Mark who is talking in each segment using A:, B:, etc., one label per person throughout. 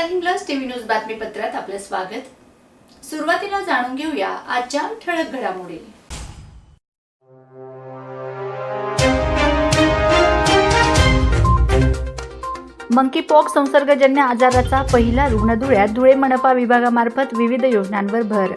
A: नमस्कार plus TV news बातमीपत्रात आपलं स्वागत. सुरुवातीला जाणून घेऊया आजच्या ठळक घडामोडी. मंकी पॉक्स संसर्गजन्य आजाराचा पहिला रुग्ण धुळ्यात धुळे मनपा विभागामार्फत विविध योजनांवर भर.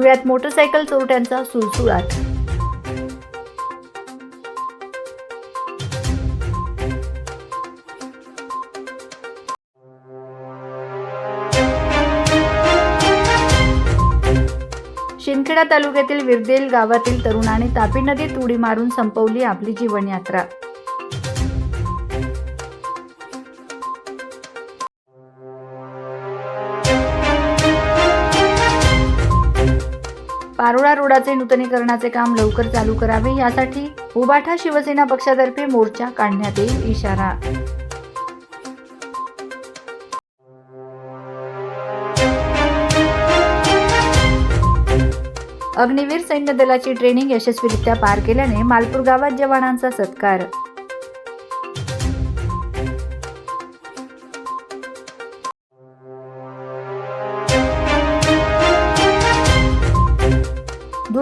A: धुळ्यात मोटरसायकल चोरट्यांचा सुळसुळाट. शिंदखेडा तालुक्यातील विरदेल गावातील तरुणाने तापी नदीत उडी मारून संपवली आपली जीवनयात्रा. पारोळा रोडाचे नूतनीकरणाचे काम लवकर चालू करावे यासाठी उबाठा शिवसेना पक्षातर्फे मोर्चा काढण्यात येईल इशारा. अग्निवीर सैन्य दलाची ट्रेनिंग यशस्वीरित्या पार केल्याने मालपूर गावात जवानांचा सत्कार.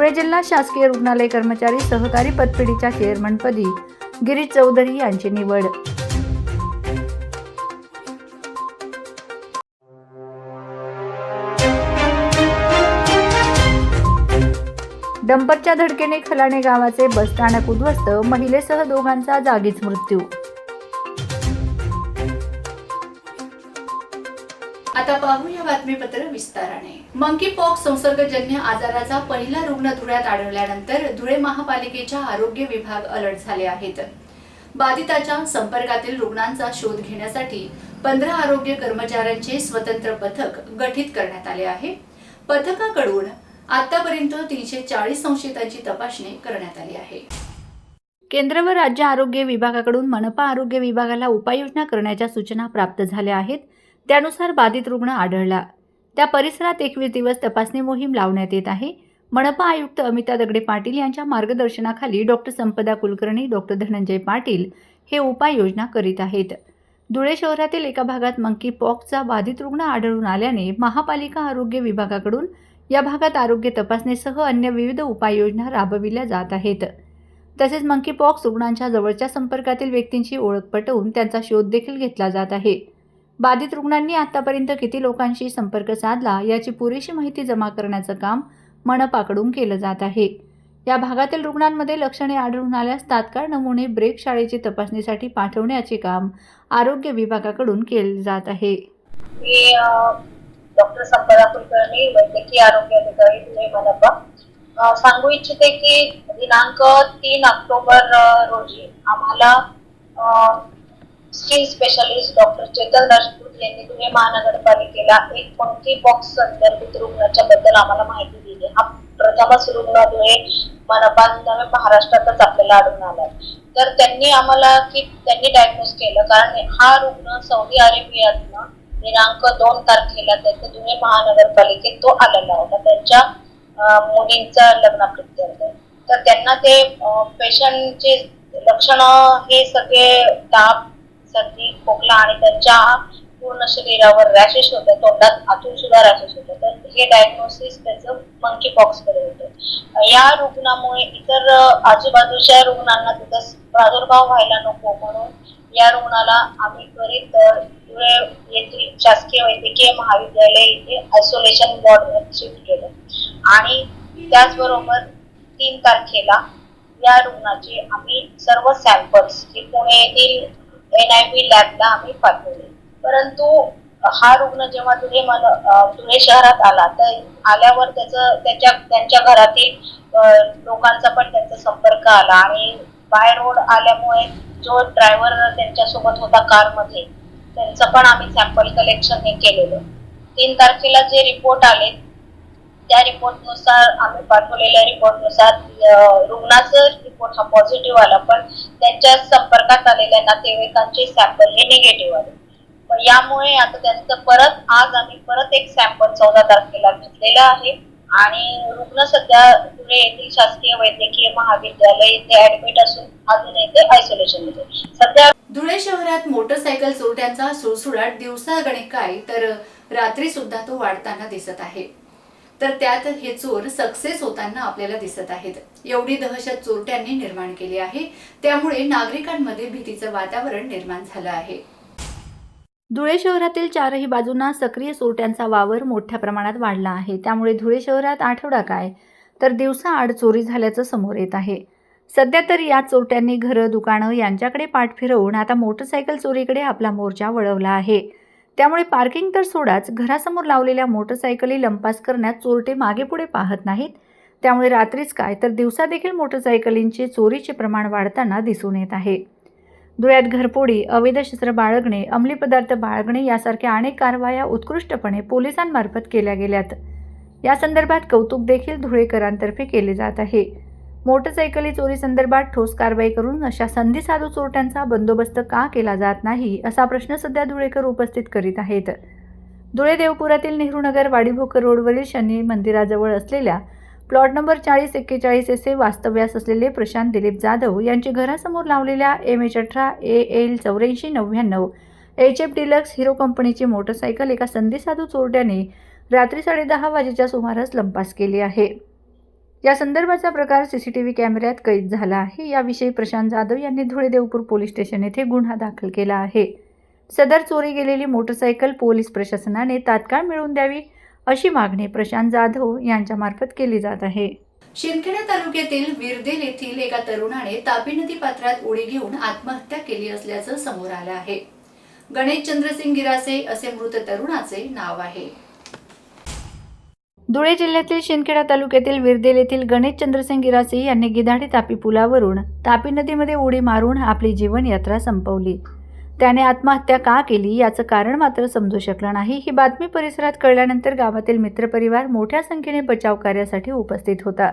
A: धुळे जिल्हा शासकीय रुग्णालय कर्मचारी सहकारी पतपेढीच्या चेअरमनपदी गिरीश चौधरी यांची निवड. डंपरच्या धडकेने खलाणे गावाचे बसस्थानक उद्ध्वस्त महिलेसह दोघांचा जागीच मृत्यू आता पाहूया बातमीपत्र विस्ताराने. मंकी पॉक्स संसर्गजन्य आजाराचा पहिला रुग्ण धुळ्यात आढळल्यानंतर धुळे महापालिकेच्या आरोग्य विभाग अलर्ट झाले आहेत. बाधिताच्या संपर्कातील रुग्णांचा शोध घेण्यासाठी पंधरा आरोग्य कर्मचाऱ्यांचे स्वतंत्र पथक गठीत करण्यात आले आहे. पथकाकडून आतापर्यंत तीनशे चाळीस संशयितांची तपासणी करण्यात आली आहे. केंद्र व राज्य आरोग्य विभागाकडून मनपा आरोग्य विभागाला उपाययोजना करण्याच्या सूचना प्राप्त झाल्या आहेत. त्यानुसार बाधित रुग्ण आढळला. त्या परिसरात एकवीस दिवस तपासणी मोहीम लावण्यात येत आहे. मनपा आयुक्त अमिता दगडे पाटील यांच्या मार्गदर्शनाखाली डॉक्टर संपदा कुलकर्णी डॉक्टर धनंजय पाटील हे उपाययोजना करीत आहेत. धुळे शहरातील एका भागात मंकी पॉक्सचा बाधित रुग्ण आढळून आल्याने महापालिका आरोग्य विभागाकडून या भागात आरोग्य तपासणीसह अन्य विविध उपाययोजना राबविल्या जात आहेत. तसेच मंकी पॉक्स रुग्णांच्या जवळच्या संपर्कातील व्यक्तींची ओळख पटवून त्यांचा शोध देखील घेतला जात आहे. बाधित रुग्णांनी आतापर्यंत किती लोकांशी संपर्क साधला याची पुरेशी माहिती जमा करण्याचं काम मनपाकडून केलं जात आहे. या भागातील रुग्णांमध्ये लक्षणे आढळून आल्यास तात्काळ नमुने ब्रेक शाळेची तपासणीसाठी पाठवण्याचे काम आरोग्य विभागाकडून केले जात आहे.
B: मी डॉक्टर संपदा कुलकर्णी वैद्यकीय आरोग्य अधिकारी धुळे मनपा. सांगू इच्छिते की दिनांक तीन ऑक्टोबर रोजी आम्हाला skin specialist doctor Chetan Rajput यांनी धुळे महानगरपालिकेला एक मंकी बॉक्स संदर्भित रुग्णाच्या बद्दल आम्हाला माहिती दिली. हा प्रथमच रुग्ण धुळे मनपा महाराष्ट्रातच आपल्याला आढळून आलाय. तर त्यांनी आम्हाला की त्यांनी डायग्नोज केलं. कारण हा रुग्ण सौदी अरेबियातनं दिनांक दोन तारखेला त्यांच्या धुळे महानगरपालिकेत तो आलेला होता. त्यांच्या अं, मुलींचा लग्नाप्रित्यर्थ. तर त्यांना ते पेशंटचे लक्षण हे सगळे ताप सर्दी खोकला आणि त्यांच्या पूर्ण शरीरावर रॅशेस होते तोंडात आतून सुद्धा रॅशेस होते. तर हे डायग्नोसिस त्याचं मंकी पॉक्सकडे होतं. या रुग्णामुळे इतर आजूबाजूच्या रुग्णांना तिथं प्रादुर्भाव व्हायला नको म्हणून या रुग्णाला आम्ही त्वरित धुळे येथील शासकीय वैद्यकीय महाविद्यालय इथे आयसोलेशन वॉर्ड शिफ्ट केलं. आणि त्याचबरोबर तीन तारखेला या रुग्णाचे आम्ही सर्व सॅम्पल्स हे पुणे येथील एन आय बी लॅबला आम्ही पाठवले. परंतु हा रुग्ण जेव्हा धुळे धुळे शहरात आला तर आल्यावर त्याचं त्याच्या त्यांच्या घरातील लोकांचा पण त्यांचा संपर्क आला. आणि बाय रोड आल्यामुळे जो ड्रायव्हर त्यांच्यासोबत होता कारमध्ये त्यांचं पण आम्ही सॅम्पल कलेक्शन हे केलेलं. तीन तारखेला जे रिपोर्ट आले त्या रिपोर्टनुसार आम्ही पाठवलेल्या रिपोर्टनुसार रुग्णाचं रिपोर्ट हा पॉझिटिव्ह आला पण त्यांच्या संपर्कात आलेल्या नातेवाईकांचे सॅम्पल हे निगेटिव्ह आले. मग यामुळे आता त्यांचं परत आज आम्ही परत एक सॅम्पल चौदा तारखेला घेतलेला आहे. आणि रुग्ण सध्या पुणे येथील शासकीय वैद्यकीय महाविद्यालय येथे ऍडमिट असून अजून येथे आयसोलेशनमध्ये सध्या
A: धुळे शहरात मोटरसायकल चोरट्यांचा सुळसुळाट दिवसा काय तर रात्री सुद्धा तो वाढताना दिसत आहे. तर त्यात हे चोर सक्सेस होताना आपल्याला दिसत आहेत. एवढी दहशत चोरट्यांनी निर्माण केली आहे. त्यामुळे नागरिकांमध्ये भीतीचं वातावरण निर्माण झालं आहे. धुळे शहरातील चारही बाजूंना सक्रिय चोरट्यांचा वावर मोठ्या प्रमाणात वाढला आहे. त्यामुळे धुळे शहरात आठवडा काय? तर दिवसा आड चोरी झाल्याचं समोर येत आहे. सध्या तर या चोरट्यांनी घरं दुकानं यांच्याकडे पाठ फिरवून आता मोटरसायकल चोरीकडे आपला मोर्चा वळवला आहे. त्यामुळे पार्किंग तर सोडाच घरासमोर लावलेल्या मोटरसायकली लंपास करण्यात चोरटे मागेपुढे पाहत नाहीत. त्यामुळे रात्रीच काय तर दिवसा देखील मोटरसायकलींचे चोरीचे प्रमाण वाढताना दिसून येत आहे. धुळ्यात घरपोडी अवैध शस्त्र बाळगणे अंमली पदार्थ बाळगणे यासारख्या अनेक कारवाया उत्कृष्टपणे पोलिसांमार्फत केल्या गेल्यात. या संदर्भात कौतुक देखील धुळेकरांतर्फे केले जात आहे. मोटरसायकली चोरी संदर्भात ठोस कारवाई करून अशा संधी साधू चोरट्यांचा बंदोबस्त का केला जात नाही असा प्रश्न सध्या धुळेकर उपस्थित करीत आहेत. धुळे देवपुरातील नेहरूनगर वाडीभोकर रोडवरील शनी मंदिराजवळ असलेल्या प्लॉट नंबर चाळीस एक्केचाळीस येथे वास्तव्यास असलेले प्रशांत दिलीप जाधव यांची घरासमोर लावलेल्या एम एच अठरा ए एल चौऱ्याऐंशी नव्याण्णव एच एफ डिलक्स हिरो कंपनीची मोटरसायकल एका संधीसाधू चोरट्याने रात्री साडेदहा वाजेच्या सुमारास लंपास केली आहे. या संदर्भाचा प्रकार सीसीटीव्ही कॅमेऱ्यात कैद झाला आहे. याविषयी प्रशांत जाधव यांनी धुळे देवपूर पोलीस स्टेशन येथे गुन्हा दाखल केला आहे. सदर चोरी गेलेली मोटरसायकल पोलीस प्रशासनाने तात्काळ मिळवून द्यावी अशी मागणी प्रशांत जाधव यांच्या मार्फत केली जात आहे. शिंदखेडा तालुक्यातील विरदेल येथील एका तरुणाने तापी नदी पात्रात उडी घेऊन आत्महत्या केली असल्याचं समोर आलं आहे. गणेश चंद्रसिंग गिरासे असे मृत तरुणाचे नाव आहे. धुळे जिल्ह्यातील शिंदखेडा तालुक्यातील विरदेल येथील गणेश चंद्रसिंग गिरासे यांनी गिधाडी तापी पुलावरून तापी नदीमध्ये उडी मारून आपली जीवनयात्रा संपवली. त्याने आत्महत्या का केली याचं कारण मात्र समजू शकलं नाही. ही बातमी परिसरात कळल्यानंतर गावातील मित्रपरिवार मोठ्या संख्येने बचाव कार्यासाठी उपस्थित होता.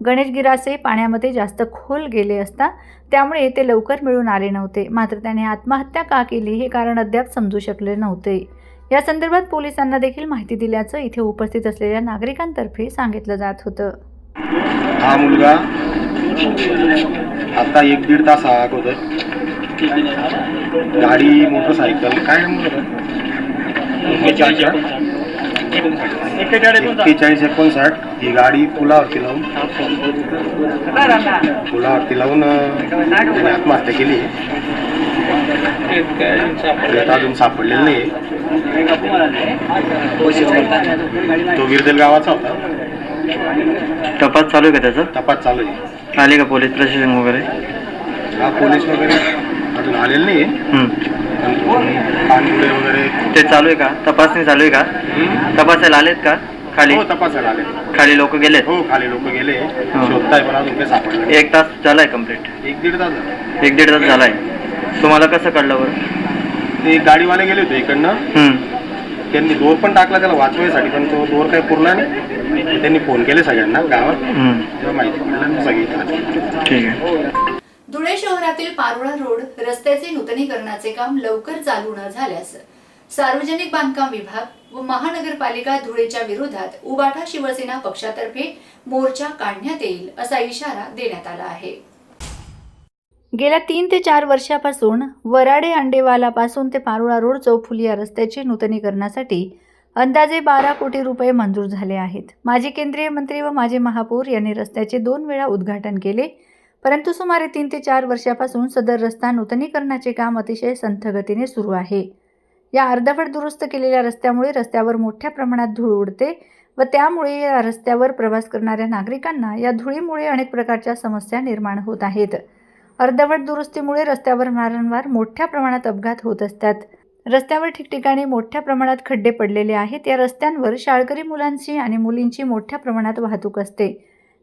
A: गणेश गिरासे पाण्यामध्ये जास्त खोल गेले असता त्यामुळे ते लवकर मिळून आले नव्हते. मात्र त्याने आत्महत्या का केली हे कारण अद्याप समजू शकले नव्हते. या संदर्भात पोलिसांना देखील माहिती दिल्याचं इथे उपस्थित असलेल्या नागरिकांतर्फे सांगितलं जात होतं.
C: हा मुलगा आता एक दीड तास अगोदर गाडी मोटरसायकल काय एक्केचाळीस एकोणसाठ. ही गाडी पुलावरती लावून पुलावरती लावून आत्महत्या केली. त्यात अजून सापडलेलं नाही तो विरदेल गावाचा होता.
D: तपास चालू आहे का त्याचा?
C: तपास चालू आहे.
D: आले का पोलीस प्रशासन वगैरे?
C: हा पोलीस वगैरे अजून आलेले नाही. पाणबुडे वगैरे
D: ते चालू आहे का? तपासणी चालू आहे का? तपासायला आलेत का? खाली?
C: हो तपासायला आले
D: खाली लोक गेलेत?
C: हो खाली लोक गेले. शोधताय पण अजून सापडलं.
D: एक तास झालाय कंप्लीट
C: एक दीड तास झाला.
D: एक दीड तास झालाय. तुम्हाला कसं कळलं बरं
C: ते गाडीवाले गेले होते इकडनं
D: हम्म.
C: त्यांनी दोर पण टाकला त्याला वाचवायसाठी पण तो दोर काही पुरला नाही त्यांनी फोन केले सगळ्यांना गावात
D: हम्म.
C: तेव्हा माहिती पडलं सगळी.
D: ठीक आहे
A: धुळे शहरातील पारोळा रोड रस्त्याचे नूतनीकरणाचे काम लवकर चालू न झाल्यास सार्वजनिक बांधकाम विभाग व महानगरपालिका धुळेच्या विरोधात उबाटा शिवसेना पक्षातर्फे मोर्चा काढण्यात येईल असा इशारा देण्यात आला आहे गेल्या तीन ते चार वर्षापासून वराडे अंडेवालापासून ते पारोळा रोड चौफुली या रस्त्याचे नूतनीकरणासाठी अंदाजे बारा कोटी रुपये मंजूर झाले आहेत. माजी केंद्रीय मंत्री व माजी महापौर यांनी रस्त्याचे दोन वेळा उद्घाटन केले परंतु सुमारे तीन ते चार वर्षापासून सदर रस्ता नूतनीकरणाचे काम अतिशय संथगतीने सुरू आहे. या अर्धवट दुरुस्त केलेल्या रस्त्यामुळे रस्त्यावर मोठ्या प्रमाणात धूळ उडते व त्यामुळे या रस्त्यावर प्रवास करणाऱ्या नागरिकांना या धुळीमुळे अनेक प्रकारच्या समस्या निर्माण होत आहेत. अर्धवट दुरुस्तीमुळे रस्त्यावर वारंवार मोठ्या प्रमाणात अपघात होत असतात. रस्त्यावर ठिकठिकाणी मोठ्या प्रमाणात खड्डे पडलेले आहेत. या रस्त्यांवर शाळकरी मुलांची आणि मुलींची मोठ्या प्रमाणात वाहतूक असते.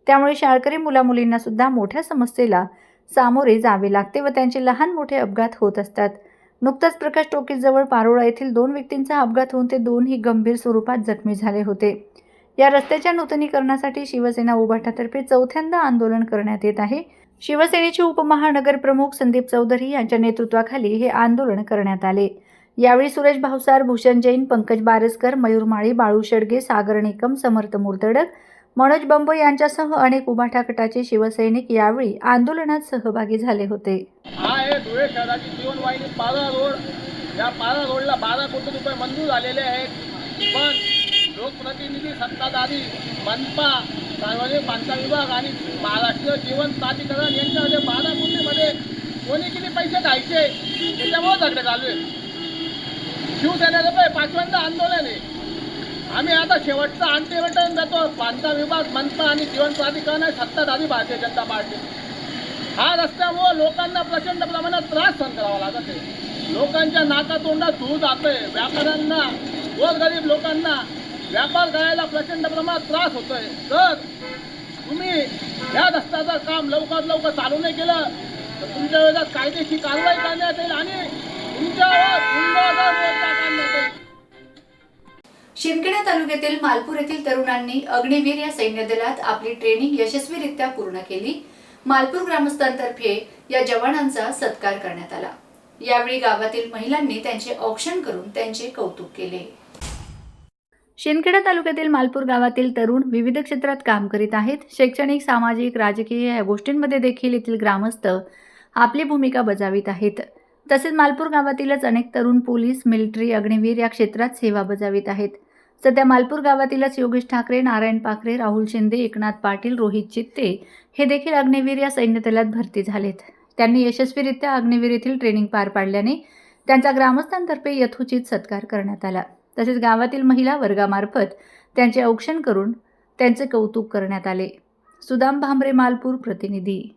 A: त्यामुळे शाळकरी मुलामुलींना सुद्धा मोठ्या समस्येला सामोरे जावे लागते व त्यांचे लहान मोठे अपघात होत असतात. नुकताच प्रकाश टोकीजवळ पारोळा येथील दोन व्यक्तींचा अपघात होऊन ते दोनही गंभीर स्वरूपात जखमी झाले होते. या रस्त्याच्या नूतनीकरणासाठी शिवसेना उभाटातर्फे चौथ्यांदा आंदोलन करण्यात येत आहे. शिवसेनेचे उपमहानगर प्रमुख संदीप चौधरी यांच्या नेतृत्वाखाली हे आंदोलन करण्यात आले. यावेळी सुरेश भावसार भूषण जैन पंकज बारसकर मयूर माळी बाळू शेडगे सागर निकम समर्थ मुर्तडक मनोज बंब यांच्यासह अनेक उभाठा गटाचे शिवसैनिक यावेळी आंदोलनात सहभागी झाले होते.
E: हा आहे धुळे शहराची जीवनवाहिनी पारा रोड. या पारा रोडला बारा कोटी रुपये मंजूर झालेले आहेत. पण लोकप्रतिनिधी सत्ताधारी मनपा सार्वजनिक बांधकाम विभाग आणि महाराष्ट्र जीवन प्राधिकरण यांच्यामध्ये बारा कोटीमध्ये कोणी किती पैसे द्यायचे त्याच्यामुळे झगडे चालू आहे शिवसेनेचं पण पाचव्यांदा आंदोलन आहे. आम्ही आता शेवटचा अंतिमटन जातो बांधकाम विभाग मनपा आणि जीवन प्राधिकरण आहे सत्ताधारी भारतीय जनता पार्टी. हा रस्त्यामुळं लोकांना प्रचंड प्रमाणात त्रास सहन करावा लागत आहे. लोकांच्या नाकातोंडात धूळ जातोय. व्यापाऱ्यांना गोरगरीब लोकांना व्यापार करायला प्रचंड प्रमाणात त्रास होतोय. तर तुम्ही या रस्त्याचं काम लवकरात लवकर चालू नाही केलं तर तुमच्या विरोधात कायदेशीर कारवाई करण्यात येईल आणि तुमच्यावर
A: शिंदखेडा तालुक्यातील मालपूर येथील तरुणांनी अग्निवीर या सैन्य दलात आपली ट्रेनिंग यशस्वीरित्या पूर्ण केली. मालपूर ग्रामस्थांतर्फे या जवानांचा सत्कार करण्यात आला. यावेळी गावातील महिलांनी त्यांचे औक्षण करून त्यांचे कौतुक केले. शिंदखेडा तालुक्यातील मालपूर गावातील तरुण विविध क्षेत्रात काम करीत आहेत. शैक्षणिक सामाजिक राजकीय या गोष्टींमध्ये देखील येथील ग्रामस्थ आपली भूमिका बजावित आहेत. तसेच मालपूर गावातीलच अनेक तरुण पोलीस मिलिटरी अग्निवीर या क्षेत्रात सेवा बजावित आहेत. सध्या मालपूर गावातीलच योगेश ठाकरे नारायण पाखरे राहुल शिंदे एकनाथ पाटील रोहित चित्ते हे देखील अग्निवीर या सैन्य दलात भरती झालेत. त्यांनी यशस्वीरित्या अग्निवीर येथील ट्रेनिंग पार पाडल्याने त्यांचा ग्रामस्थांतर्फे यथोचित सत्कार करण्यात आला. तसेच गावातील महिला वर्गामार्फत त्यांचे औक्षण करून त्यांचे कौतुक करण्यात आले. सुदाम भांबरे मालपूर प्रतिनिधी.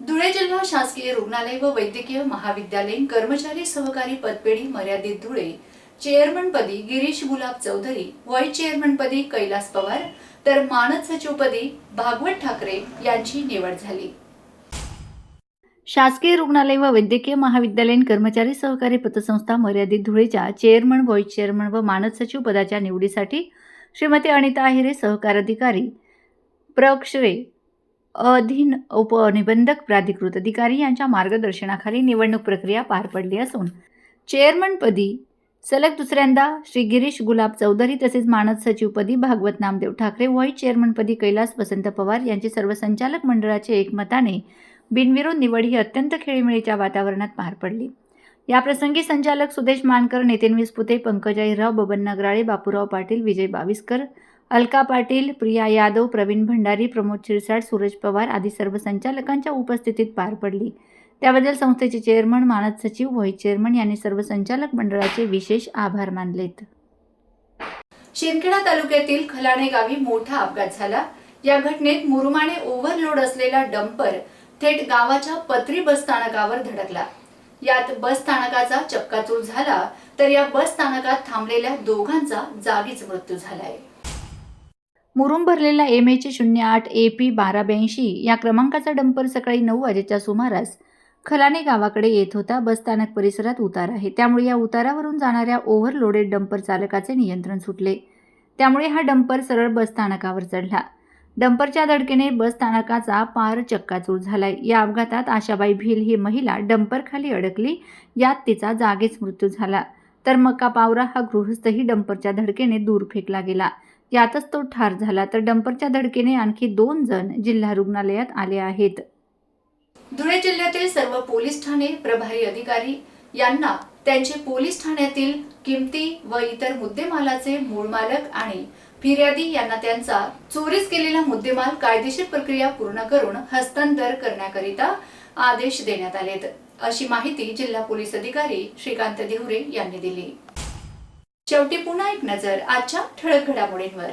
A: धुळे जिल्हा शासकीय रुग्णालय व वैद्यकीय महाविद्यालयीन कर्मचारी सहकारी पदपेढी मर्यादित धुळे. चेअरमनपदी गिरीश गुलाब चौधरी व्हाईस चेअरमनपदी कैलास पवार तर मानद सचिवपदी भागवत ठाकरे यांची निवड झाली. शासकीय रुग्णालय व वैद्यकीय महाविद्यालयीन कर्मचारी सहकारी पतसंस्था मर्यादित धुळेच्या चेअरमन व्हाईस चेअरमन व मानद सचिव पदाच्या निवडीसाठी श्रीमती अनिता आहिरे सहकार अधिकारी प्रक्षरे अधीन उपनिबंधक प्राधिकृत अधिकारी यांच्या मार्गदर्शनाखाली निवडणूक प्रक्रिया पार पडली असून चेअरमनपदी सलग दुसऱ्यांदा श्री गिरीश गुलाब चौधरी तसेच मानद सचिवपदी भागवत नामदेव ठाकरे व्हाईस चेअरमनपदी कैलास वसंत पवार यांचे सर्व संचालक मंडळाचे एकमताने बिनविरोध निवड ही अत्यंत खेळीमेळीच्या वातावरणात पार पडली. याप्रसंगी संचालक सुदेश मानकर नितीन विस्पुते पंकजा हिराव बबन नगराळे बापूराव पाटील विजय बाविस्कर अलका पाटील प्रिया यादव प्रवीण भंडारी प्रमोद शिरसाट सूरज पवार आदी सर्व संचालकांच्या उपस्थितीत पार पडली. त्याबद्दल संस्थेचे चेअरमन मानद सचिव व्हाईस चेअरमन यांनी सर्व संचालक मंडळाचे विशेष आभार मानलेत. शिंदखेडा तालुक्यातील खलाणे गावी मोठा अपघात झाला. या घटनेत मुरुमाने ओव्हरलोड असलेला डंपर थेट गावाच्या पत्री बस स्थानकावर धडकला. यात बस स्थानकाचा चक्काचूर झाला तर या बस स्थानकात थांबलेल्या दोघांचा जागीच मृत्यू झालाय. मुरुम भरलेला एम एचे शून्य आठ ए पी बारा ब्याऐंशी या क्रमांकाचा डंपर सकाळी नऊ वाजेच्या सुमारास खलाने गावाकडे येत होता बस स्थानक परिसरात उतार आहे. त्यामुळे या उतारावरून जाणाऱ्या ओव्हरलोडेड डंपर चालकाचे नियंत्रण सुटले. त्यामुळे हा डंपर सरळ बस स्थानकावर चढला. डंपरच्या धडकेने बस स्थानकाचा पार चक्काचूर झालाय. या अपघातात आशाबाई भिल ही महिला डंपरखाली अडकली. यात तिचा जागीच मृत्यू झाला. तर मका पावरा हा गृहस्थही डंपरच्या धडकेने दूर फेकला गेला. यातच तो ठार झाला. तर डंपरच्या धडकेने आणखी दोन जण जिल्हा रुग्णालयात आले आहेत. धुळे जिल्ह्यातील सर्व पोलीस ठाणे प्रभारी अधिकारी यांना त्यांचे पोलीस ठाण्यातील किमती व इतर मुद्देमालाचे मूळ मालक आणि फिर्यादी यांना त्यांचा चोरीस केलेला मुद्देमाल कायदेशीर प्रक्रिया पूर्ण करून हस्तांतर करण्याकरिता आदेश देण्यात आलेत. अशी माहिती जिल्हा पोलीस अधिकारी श्रीकांत देहुरे यांनी दिली. शेवटी पुन्हा एक नजर आजच्या ठळक घडामोडींवर.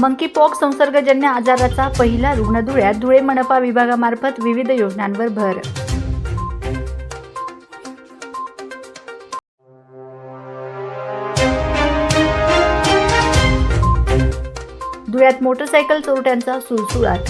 A: मंकी पॉक्स संसर्गजन्य आजाराचा पहिला रुग्ण धुळ्यात धुळे मनपा विभागामार्फत विविध योजनांवर भर. धुळ्यात मोटरसायकल चोरट्यांचा सुळसुळाट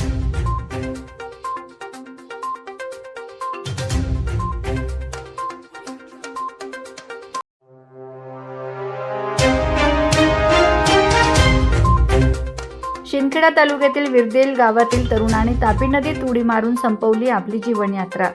F: शिंदखेडा तालुक्यातील विरदेल गावातील तरुणाने तापी नदीत उडी मारून संपवली आपली जीवनयात्रा.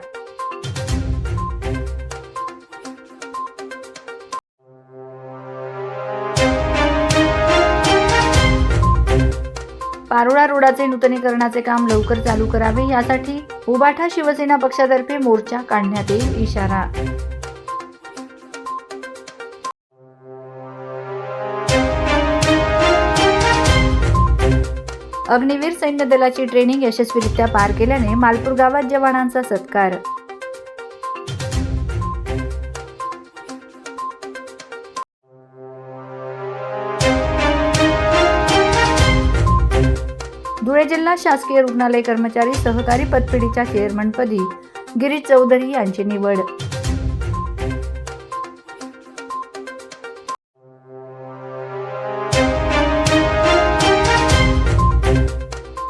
F: पारोळा रोडाचे नूतनीकरणाचे काम लवकर चालू करावे यासाठी उबाठा शिवसेना पक्षातर्फे मोर्चा काढण्यात येईल इशारा. अग्निवीर सैन्य दलाची ट्रेनिंग यशस्वीरित्या पार केल्याने मालपूर गावात जवानांचा सत्कार. धुळे जिल्हा शासकीय रुग्णालय कर्मचारी सहकारी पतपेढीच्या चेअरमनपदी गिरीश चौधरी यांची निवड.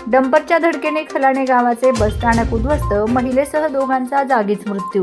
F: डंपरच्या धडकेने खलाणे गावाचे बसस्थानक उद्ध्वस्त महिलेसह दोघांचा जागीच मृत्यू